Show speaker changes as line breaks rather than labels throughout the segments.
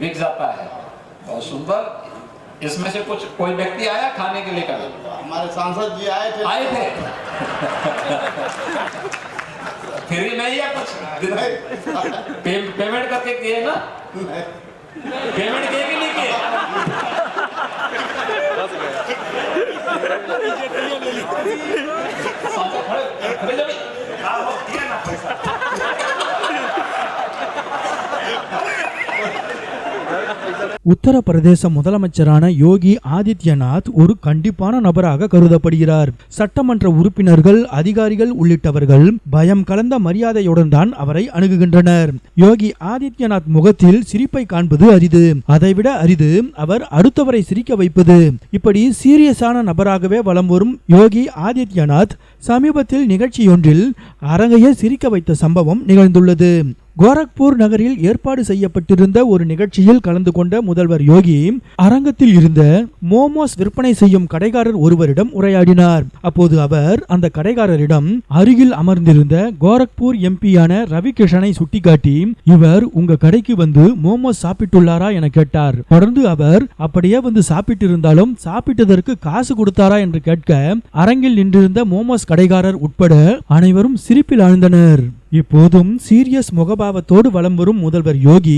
बिक जाता है। बहुत सुंदर। इसमें से कुछ कोई व्यक्ति आया खाने के लिए कल?
हमारे सांसद जी आए थे।
आए थे? फ्री नहीं या कुछ? पेमेंट करके किए ना? पेमेंट किए
உத்தரப்பிரதேச முதலமைச்சரான யோகி ஆதித்யநாத் ஒரு கண்டிப்பான நபராக கருதப்படுகிறார். சட்டமன்ற உறுப்பினர்கள் அதிகாரிகள் உள்ளிட்டவர்கள் பயம் கலந்த மரியாதையுடன் தான் அவரை அணுகுகின்றனர். யோகி ஆதித்யநாத் முகத்தில் சிரிப்பை காண்பது அரிது. அதைவிட அரிது அவர் அடுத்தவரை சிரிக்க வைப்பது. இப்படி சீரியஸான நபராகவே வலம் வரும் யோகி ஆதித்யநாத் சமீபத்தில் நிகழ்ச்சியொன்றில் அரங்கையே சிரிக்க வைத்த சம்பவம் நிகழ்ந்துள்ளது. கோரக்பூர் நகரில் ஏற்பாடு செய்யப்பட்டிருந்த ஒரு நிகழ்ச்சியில் கலந்து கொண்ட முதல்வர் யோகி அரங்கத்தில் இருந்த மோமோஸ் விற்பனை செய்யும் கடைக்காரர் ஒருவரிடம் உரையாடினார். அப்போது அவர் அந்த கடைக்காரரிடம் அருகில் அமர்ந்திருந்த கோரக்பூர் எம்பியான ரவி கிருஷ்ணனை சுட்டிக்காட்டி இவர் உங்க கடைக்கு வந்து மோமோஸ் சாப்பிட்டுள்ளாரா? என கேட்டார். தொடர்ந்து அவர் அப்படியே வந்து சாப்பிட்டு இருந்தாலும் சாப்பிட்டதற்கு காசு கொடுத்தாரா? என்று கேட்க அரங்கில் நின்றிருந்த மோமோஸ் கடைக்காரர் உட்பட அனைவரும் சிரிப்பில் ஆழ்ந்தனர். இப்போதும் சீரியஸ் முகபாவத்தோடு வலம் வரும் முதல்வர் யோகி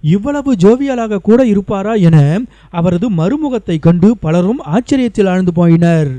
இவ்வளவு ஜோவியலாக கூட இருப்பாரா என அவரது மறுமுகத்தை கண்டு பலரும் ஆச்சரியத்தில் ஆழ்ந்து போயினர்.